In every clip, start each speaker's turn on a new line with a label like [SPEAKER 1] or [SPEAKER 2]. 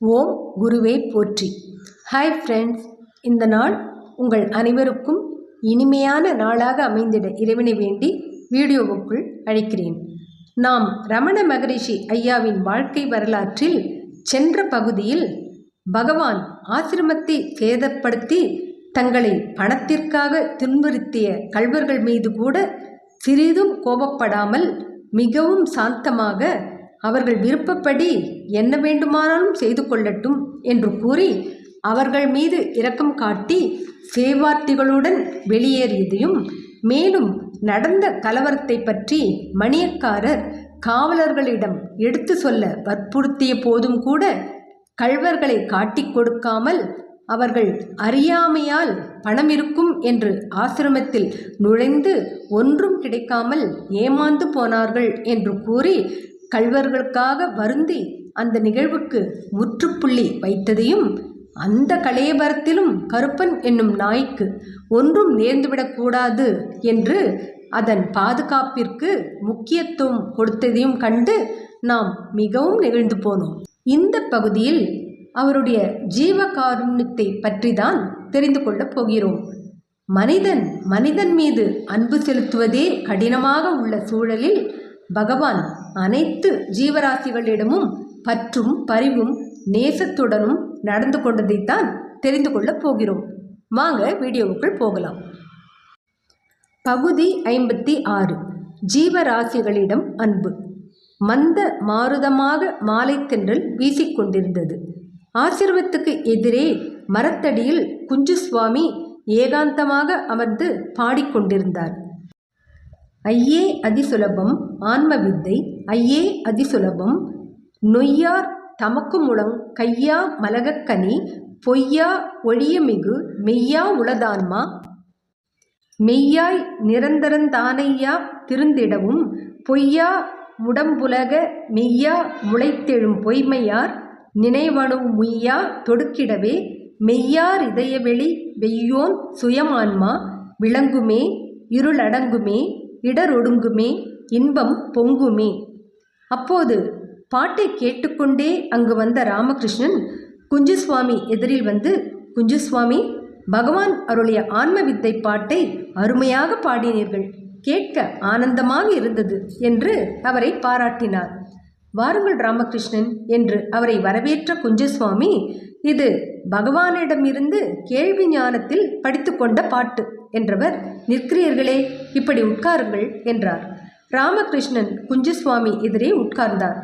[SPEAKER 1] ஓம் குருவே போற்றி. Hi friends இந்த நாள் உங்கள் அனைவருக்கும் இனிமையான நாளாக அமைந்திட இறைவனை வேண்டி வீடியோவுக்குள் அழைக்கிறேன். நாம் ரமண மகரிஷி ஐயாவின் வாழ்க்கை வரலாற்றில் சென்ற பகுதியில் பகவான் ஆசிரமத்தை சேதப்படுத்தி தங்களை பணத்திற்காக துன்புறுத்திய கல்வர்கள் மீது கூட சிறிதும் கோபப்படாமல் மிகவும் சாந்தமாக அவர்கள் விருப்பப்படி என்ன வேண்டுமானாலும் செய்து கொள்ளட்டும் என்று கூறி அவர்கள் மீது இரக்கம் காட்டி சேவார்த்திகளுடன் வெளியேறியதையும் மேலும் நடந்த கலவரத்தை பற்றி மணியக்காரர் காவலர்களிடம் எடுத்து சொல்ல வற்புறுத்திய போதும் கூட கள்வர்களை காட்டிக் கொடுக்காமல் அவர்கள் அறியாமையால் பணம் இருக்கும் என்று ஆசிரமத்தில் நுழைந்து ஒன்றும் கிடைக்காமல் ஏமாந்து போனார்கள் என்று கூறி கள்வர்களுக்காக வருந்தி அந்த நிகழ்வுக்கு முற்றுப்புள்ளி வைத்ததையும் அந்த கலேபரத்திலும் கருப்பன் என்னும் நாய்க்கு ஒன்றும் நேர்ந்துவிடக்கூடாது என்று அதன் பாதுகாப்பிற்கு முக்கியத்துவம் கொடுத்ததையும் கண்டு நாம் மிகவும் நெகிழ்ந்து போனோம். இந்த பகுதியில் அவருடைய ஜீவகாருண்யத்தை பற்றி தான் தெரிந்து கொள்ளப் போகிறோம். மனிதன் மனிதன் மீது அன்பு செலுத்துவதே கடினமாக உள்ள சூழலில் பகவான் அனைத்து ஜீவராசிகளிடமும் பற்றும் பரிவும் நேசத்துடனும் நடந்து கொண்டதைத்தான் தெரிந்து கொள்ளப் போகிறோம். வாங்க வீடியோவுக்குள் போகலாம். பகுதி ஐம்பத்தி ஆறு. ஜீவராசிகளிடம் அன்பு. மந்த மாருதமாக மாலை தென்றல் வீசிக்கொண்டிருந்தது. ஆசிரமத்துக்கு எதிரே மரத்தடியில் குஞ்சு சுவாமி ஏகாந்தமாக அமர்ந்து பாடிக்கொண்டிருந்தார். ஐயே அதிசுலபம் ஆன்ம வித்தை ஐயே அதிசுலபம் நொய்யார் தமக்கு முழங் கையா மலகக்கனி பொய்யா ஒழியமிகு மெய்யா உளதான்மா? மெய்யாய் நிரந்தரந்தானையா திருந்திடவும் பொய்யா முடம்புலக மெய்யா முளைத்தெழும் பொய்மையார் நினைவனும் முய்யா தொடுக்கிடவே மெய்யார் இதயவெளி வெய்யோன் சுயமான்மா? விளங்குமே இருளடங்குமே இடரொடுங்குமே இன்பம் பொங்குமே. அப்போது பாட்டை கேட்டுக்கொண்டே அங்கு வந்த ராமகிருஷ்ணன் குஞ்சுசுவாமி எதிரில் வந்து குஞ்சுசுவாமி பகவான் அருளிய ஆன்ம வித்தை பாட்டை அருமையாக பாடினீர்கள். கேட்க ஆனந்தமாக இருந்தது என்று அவரை பாராட்டினார். வாருங்கள் ராமகிருஷ்ணன் என்று அவரை வரவேற்ற குஞ்சுசுவாமி இது பகவானிடமிருந்து கேள்வி ஞானத்தில் படித்துக்கொண்ட பாட்டு. என்றவர் நிற்கிறீர்களே இப்படி உட்காருங்கள் என்றார். ராமகிருஷ்ணன் குஞ்சுசுவாமி எதிரே உட்கார்ந்தார்.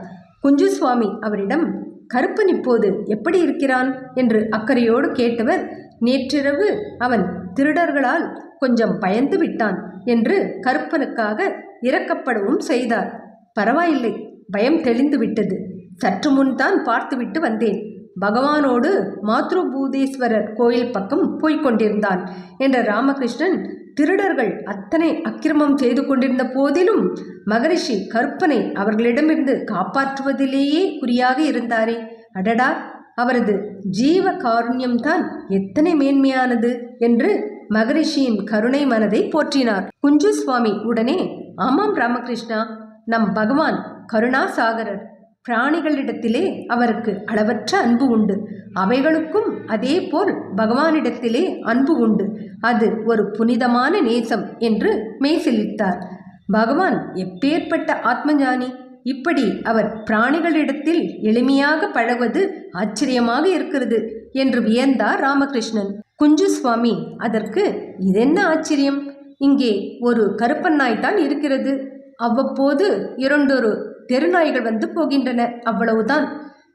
[SPEAKER 1] குஞ்சுசுவாமி அவரிடம் கருப்பன் இப்போது எப்படி இருக்கிறான்? என்று அக்கறையோடு கேட்டவர் நேற்றிரவு அவன் திருடர்களால் கொஞ்சம் பயந்து விட்டான் என்று கருப்பனுக்காக இறக்கப்படவும் செய்தார். பரவாயில்லை பயம் தெளிந்து விட்டது. சற்று முன் தான் பார்த்துவிட்டு வந்தேன். பகவானோடு மாத்ருபூதேஸ்வரர் கோயில் பக்கம் போய்க் கொண்டிருந்தான் என்ற ராமகிருஷ்ணன் திருடர்கள் அத்தனை அக்கிரமம் செய்து கொண்டிருந்த போதிலும் மகரிஷி கற்பனை அவர்களிடமிருந்து காப்பாற்றுவதிலேயே குறியாக இருந்தாரே. அடடா! அவரது ஜீவ காருண்யம்தான் எத்தனை மேன்மையானது என்று மகரிஷியின் கருணை மனதை போற்றினார். குஞ்சு சுவாமி உடனே ஆமாம் ராமகிருஷ்ணா நம் பகவான் கருணாசாகரர். பிராணிகளிடத்திலே அவருக்கு அளவற்ற அன்பு உண்டு. அவைகளுக்கும் அதே போல் பகவானிடத்திலே அன்பு உண்டு. அது ஒரு புனிதமான நேசம் என்று மெய்சிலித்தார் பகவான் எப்பேற்பட்ட ஆத்மஞானி? இப்படி அவர் பிராணிகளிடத்தில் எளிமையாக பழகுவது ஆச்சரியமாக இருக்கிறது என்று வியந்தார் ராமகிருஷ்ணன். குஞ்சு சுவாமி அதற்கு இதென்ன ஆச்சரியம்? இங்கே ஒரு கருப்பன்னாய்தான் இருக்கிறது. அவ்வப்போது இரண்டொரு தெருநாய்கள் வந்து போகின்றன. அவ்வளவுதான்.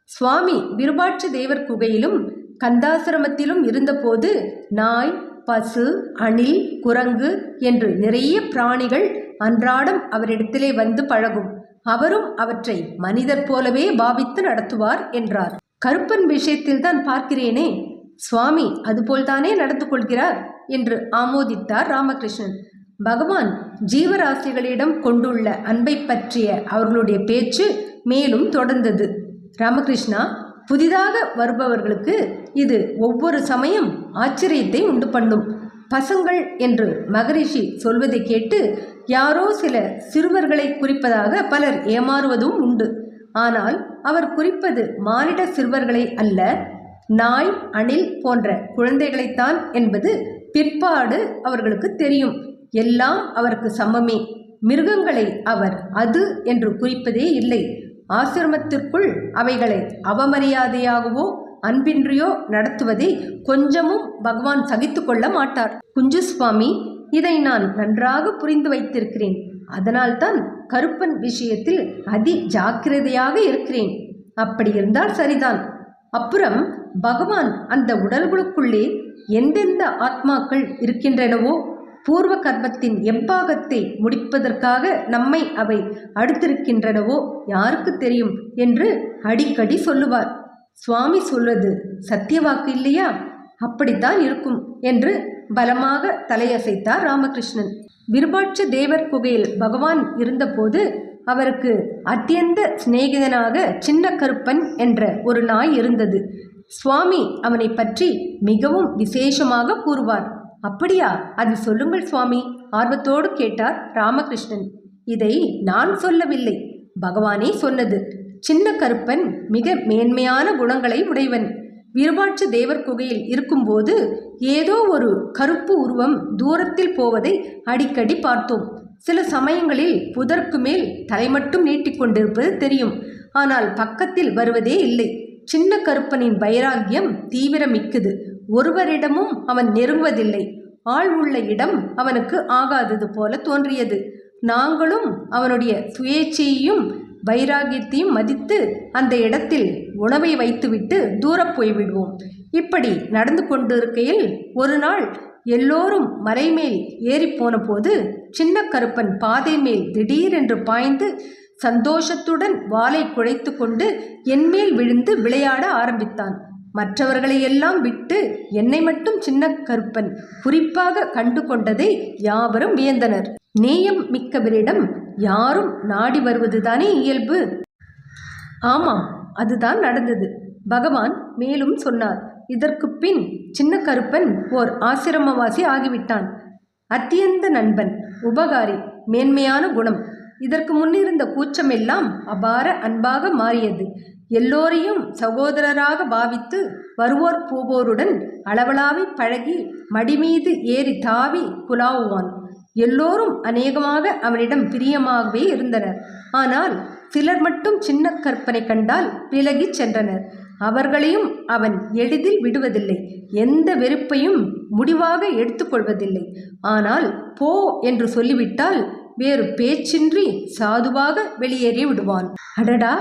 [SPEAKER 1] சுவாமி விருபாட்சி தேவர் குகையிலும் கந்தாசிரமத்திலும் இருந்தபோது நாய் பசு அணில் குரங்கு என்று நிறைய பிராணிகள் அன்றாடம் அவரிடத்திலே வந்து பழகும். அவரும் அவற்றை மனிதர் போலவே பாவித்து நடத்துவார் என்றார். கருப்பன் விஷயத்தில் தான் பார்க்கிறேனே. சுவாமி அதுபோல்தானே நடந்து கொள்கிறார்? என்று ஆமோதித்தார் ராமகிருஷ்ணன். பகவான் ஜீவராசிகளிடம் கொண்டுள்ள அன்பை பற்றிய அவர்களுடைய பேச்சு மேலும் தொடர்ந்தது. ராமகிருஷ்ணா புதிதாக வருபவர்களுக்கு இது ஒவ்வொரு சமயம் ஆச்சரியத்தை உண்டு பண்ணும். பசங்கள் என்று மகரிஷி சொல்வதை கேட்டு யாரோ சில சிறுவர்களை குறிப்பதாக பலர் ஏமாறுவதும் உண்டு. ஆனால் அவர் குறிப்பது மானிட சிறுவர்களை அல்ல நாய் அணில் போன்ற குழந்தைகளைத்தான் என்பது பிற்பாடு அவர்களுக்கு தெரியும். எல்லாம் அவருக்கு சமமே. மிருகங்களை அவர் அது என்று குறிப்பதே இல்லை. ஆசிரமத்திற்குள் அவைகளை அவமரியாதையாகவோ அன்பின்றியோ நடத்துவதை கொஞ்சமும் பகவான் சகித்து கொள்ள மாட்டார். குஞ்சு சுவாமி இதை நான் நன்றாக புரிந்து வைத்திருக்கிறேன். அதனால்தான் கருப்பன் விஷயத்தில் அதி ஜாக்கிரதையாக இருக்கிறேன். அப்படி இருந்தால் சரிதான். அப்புறம் பகவான் அந்த உடல்களுக்குள்ளே எந்தெந்த ஆத்மாக்கள் இருக்கின்றனவோ பூர்வ கர்மத்தின் எப்பாகத்தை முடிப்பதற்காக நம்மை அவை அடுத்திருக்கின்றனவோ யாருக்கு தெரியும் என்று அடிக்கடி சொல்லுவார். சுவாமி சொல்வது சத்தியவாக்கு இல்லையா? அப்படித்தான் இருக்கும் என்று பலமாக தலையசைத்தார் ராமகிருஷ்ணன். விருபாட்ச தேவர் குகையில் பகவான் இருந்தபோது அவருக்கு அத்தியந்த சிநேகிதனாக சின்ன கருப்பன் என்ற ஒரு நாய் இருந்தது. சுவாமி அவனை பற்றி மிகவும் விசேஷமாக கூறுவார். அப்படியா? அது சொல்லுங்கள் சுவாமி. ஆர்வத்தோடு கேட்டார் ராமகிருஷ்ணன். இதை நான் சொல்லவில்லை. பகவானே சொன்னது. சின்ன கருப்பன் மிக மேன்மையான குணங்களை உடையவன். விருபாட்ச தேவர் குகையில் இருக்கும்போது ஏதோ ஒரு கருப்பு உருவம் தூரத்தில் போவதை அடிக்கடி பார்த்தோம். சில சமயங்களில் புதற்கு மேல் தலை மட்டும் நீட்டிக்கொண்டிருப்பது தெரியும். ஆனால் பக்கத்தில் வருவதே இல்லை. சின்ன கருப்பனின் வைராகியம் தீவிரமிக்குது. ஒருவரிடமும் அவன் நெருங்குவதில்லை. ஆள் உள்ள இடம் அவனுக்கு ஆகாதது போல தோன்றியது. நாங்களும் அவனுடைய சுயேட்சையையும் வைராகியத்தையும் மதித்து அந்த இடத்தில் உணவை வைத்துவிட்டு தூரப் போய்விடுவோம். இப்படி நடந்து கொண்டிருக்கையில் ஒரு நாள் எல்லோரும் மலைமேல் ஏறிப்போன போது சின்ன கருப்பன் பாதை மேல் திடீரென்று பாய்ந்து சந்தோஷத்துடன் வாளை குழைத்து கொண்டு என்மேல் விழுந்து விளையாட ஆரம்பித்தான். மற்றவர்களையெல்லாம் விட்டு என்னை மட்டும் சின்ன கருப்பன் குறிப்பாக கண்டு கொண்டதை யாவரும் வியந்தனர். நேயம் மிக்கவரிடம் யாரும் நாடி வருவதுதானே இயல்பு? ஆமாம் அதுதான் நடந்தது. பகவான் மேலும் சொன்னார் இதற்கு பின் சின்ன கருப்பன் ஓர் ஆசிரமவாசி ஆகிவிட்டான். அத்தியந்த நண்பன் உபகாரி மேன்மையான குணம் இதற்கு முன்னிருந்த கூச்சமெல்லாம் அபார அன்பாக மாறியது. எல்லோரையும் சகோதரராக பாவித்து வருவோர் போவோருடன் அளவலாவி பழகி மடிமீது ஏறி தாவி குலாவுவான் எல்லோரும் அநேகமாக அவனிடம் பிரியமாகவே இருந்தனர். ஆனால் சிலர் மட்டும் சின்ன கற்பனை கண்டால் விலகிச் சென்றனர். அவர்களையும் அவன் எளிதில் விடுவதில்லை. எந்த வெறுப்பையும் முடிவாக எடுத்துக்கொள்வதில்லை ஆனால் போ என்று சொல்லிவிட்டால் வேறு பேச்சின்றி சாதுவாக வெளியேறி விடுவான். அடடா!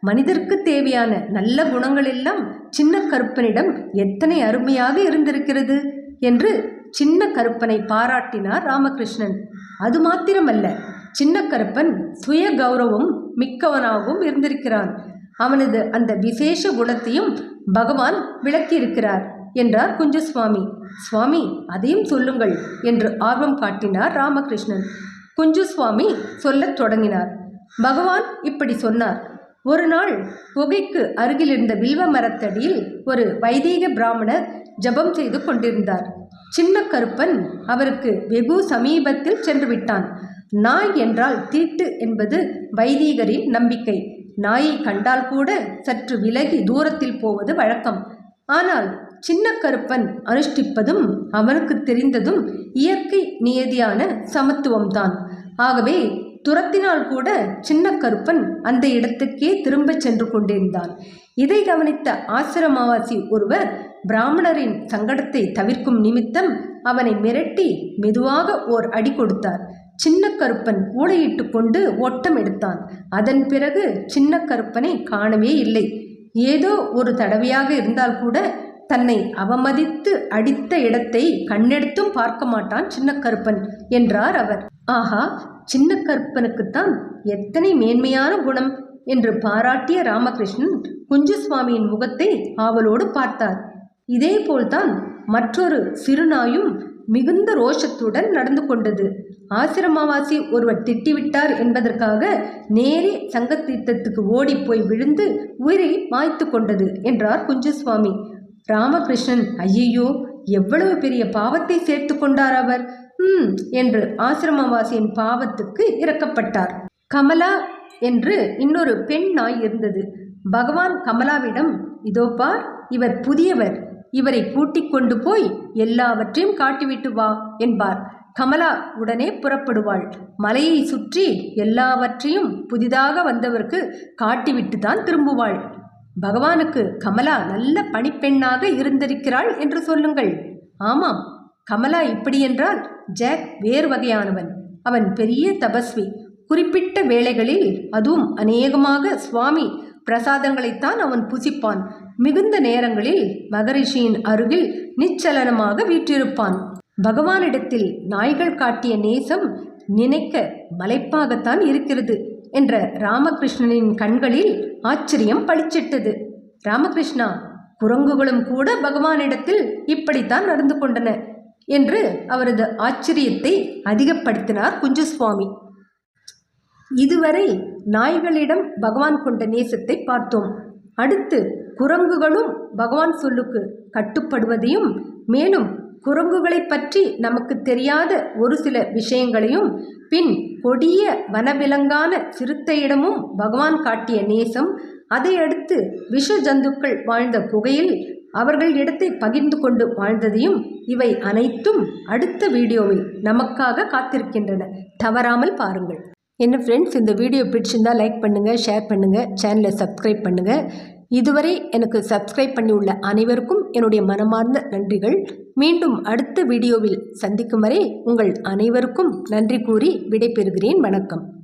[SPEAKER 1] மனிதருக்கு தேவையான நல்ல குணங்கள் எல்லாம் சின்ன கருப்பனிடம் எத்தனை அருமையாக இருந்திருக்கிறது என்று சின்ன கருப்பனை பாராட்டினார் ராமகிருஷ்ணன். அது மாத்திரமல்ல சின்ன கருப்பன் சுய கௌரவம் மிக்கவனாகவும் இருந்திருக்கிறான். அவனது அந்த விசேஷ குணத்தையும் பகவான் விளக்கியிருக்கிறார் என்றார் குஞ்சுசுவாமி. சுவாமி அதையும் சொல்லுங்கள் என்று ஆர்வம் காட்டினார் ராமகிருஷ்ணன். குஞ்சுசுவாமி சொல்லத் தொடங்கினார். பகவான் இப்படி சொன்னார். ஒரு நாள் குகைக்கு அருகிலிருந்த வில்வ மரத்தடியில் ஒரு வைதீக பிராமணர் ஜெபம் செய்து கொண்டிருந்தார். சின்ன கருப்பன் அவருக்கு வெகு சமீபத்தில் சென்று விட்டான். நாய் என்றால் தீட்டு என்பது வைதீகரின் நம்பிக்கை. நாயை கண்டால் கூட சற்று விலகி தூரத்தில் போவது வழக்கம். ஆனால் சின்ன கருப்பன் அனுஷ்டிப்பதும் அவனுக்கு தெரிந்ததும் இயற்கை நியதியான சமத்துவம்தான். ஆகவே துரத்தினால் கூட சின்ன கருப்பன் அந்த இடத்துக்கே திரும்பச் சென்று கொண்டிருந்தான். இதை கவனித்த ஆசிரமவாசி ஒருவர் பிராமணரின் சங்கடத்தை தவிர்க்கும் நிமித்தம் அவனை மிரட்டி மெதுவாக ஓர் அடி கொடுத்தார். சின்ன கருப்பன் ஊழையிட்டு கொண்டு ஓட்டம் எடுத்தான். அதன் பிறகு சின்ன கருப்பனை காணவே இல்லை. ஏதோ ஒரு தடவையாக இருந்தால் கூட தன்னை அவமதித்து அடித்த இடத்தை கண்ணெடுத்தும் பார்க்க மாட்டான் சின்ன கருப்பன் என்றார் அவர். ஆஹா சின்ன கருப்பனுக்குத்தான் எத்தனை மேன்மையான குணம் என்று பாராட்டிய ராமகிருஷ்ணன் குஞ்சுசுவாமியின் முகத்தை ஆவலோடு பார்த்தார். இதே போல்தான் மற்றொரு சிறுநாயும் மிகுந்த ரோஷத்துடன் நடந்து கொண்டது. ஆசிரமவாசி ஒருவர் திட்டிவிட்டார் என்பதற்காக நேரே சங்கத்தீர்த்தத்துக்கு ஓடிப்போய் விழுந்து உயிரை மாய்த்து கொண்டது என்றார் குஞ்சுசுவாமி. ராமகிருஷ்ணன் ஐயையோ எவ்வளவு பெரிய பாவத்தை சேர்த்து கொண்டார் அவர்? ம் என்று ஆசிரமவாசியின் பாவத்துக்கு இறக்கப்பட்டார் கமலா என்று இன்னொரு பெண் நாய் இருந்தது. பகவான் கமலாவிடம் இதோ பார் இவர் புதியவர். இவரை கூட்டிக் கொண்டு போய் எல்லாவற்றையும் காட்டிவிட்டு வா என்பார். கமலா உடனே புறப்படுவாள். மலையை சுற்றி எல்லாவற்றையும் புதிதாக வந்தவருக்கு காட்டிவிட்டு தான் திரும்புவாள். பகவானுக்கு கமலா நல்ல பணிப்பெண்ணாக இருந்திருக்கிறாள் என்று சொல்லுங்கள். ஆமாம் கமலா இப்படியென்றால் ஜாக் வேறு வகையானவன். அவன் பெரிய தபஸ்வி. குறிப்பிட்ட வேளைகளில் அதுவும் அநேகமாக சுவாமி பிரசாதங்களைத்தான் அவன் புசிப்பான். மிகுந்த நேரங்களில் மகரிஷியின் அருகில் நிச்சலனமாக வீற்றிருப்பான். பகவானிடத்தில் நாய்கள் காட்டிய நேசம் நினைக்க மலைப்பாகத்தான் இருக்கிறது. என்ற ராமகிருஷ்ணனின் கண்களில் ஆச்சரியம் பளிச்சிட்டது. ராமகிருஷ்ணா குரங்குகளும் கூட பகவானிடத்தில் இப்படித்தான் நடந்து கொண்டன என்று அவரது ஆச்சரியத்தை அதிகப்படுத்தினார் குஞ்சுசுவாமி. இதுவரை நாய்களிடம் பகவான் கொண்ட நேசத்தை பார்த்தோம். அடுத்து குரங்குகளும் பகவான் சொல்லுக்கு கட்டுப்படுவதையும் மேலும் குரங்குகளை பற்றி நமக்கு தெரியாத ஒரு சில விஷயங்களையும் பின் கொடிய வனவிலங்கான சிறுத்தையிடமும் பகவான் காட்டிய நேசம் அதையடுத்து விஷ ஜந்துக்கள் வாழ்ந்த குகையில் அவர்கள் இடத்தை பகிர்ந்து கொண்டு வாழ்ந்ததையும் இவை அனைத்தும் அடுத்த வீடியோவில் நமக்காக காத்திருக்கின்றன. தவறாமல் பாருங்கள். என்ன ஃப்ரெண்ட்ஸ் இந்த வீடியோ பிடிச்சிருந்தால் லைக் பண்ணுங்கள் ஷேர் பண்ணுங்கள் சேனலை சப்ஸ்கிரைப் பண்ணுங்கள் இதுவரை எனக்கு சப்ஸ்கிரைப் பண்ணி உள்ள அனைவருக்கும் என்னுடைய மனமார்ந்த நன்றிகள். மீண்டும் அடுத்த வீடியோவில் சந்திக்கும் வரை உங்கள் அனைவருக்கும் நன்றி கூறி விடைபெறுகிறேன். வணக்கம்.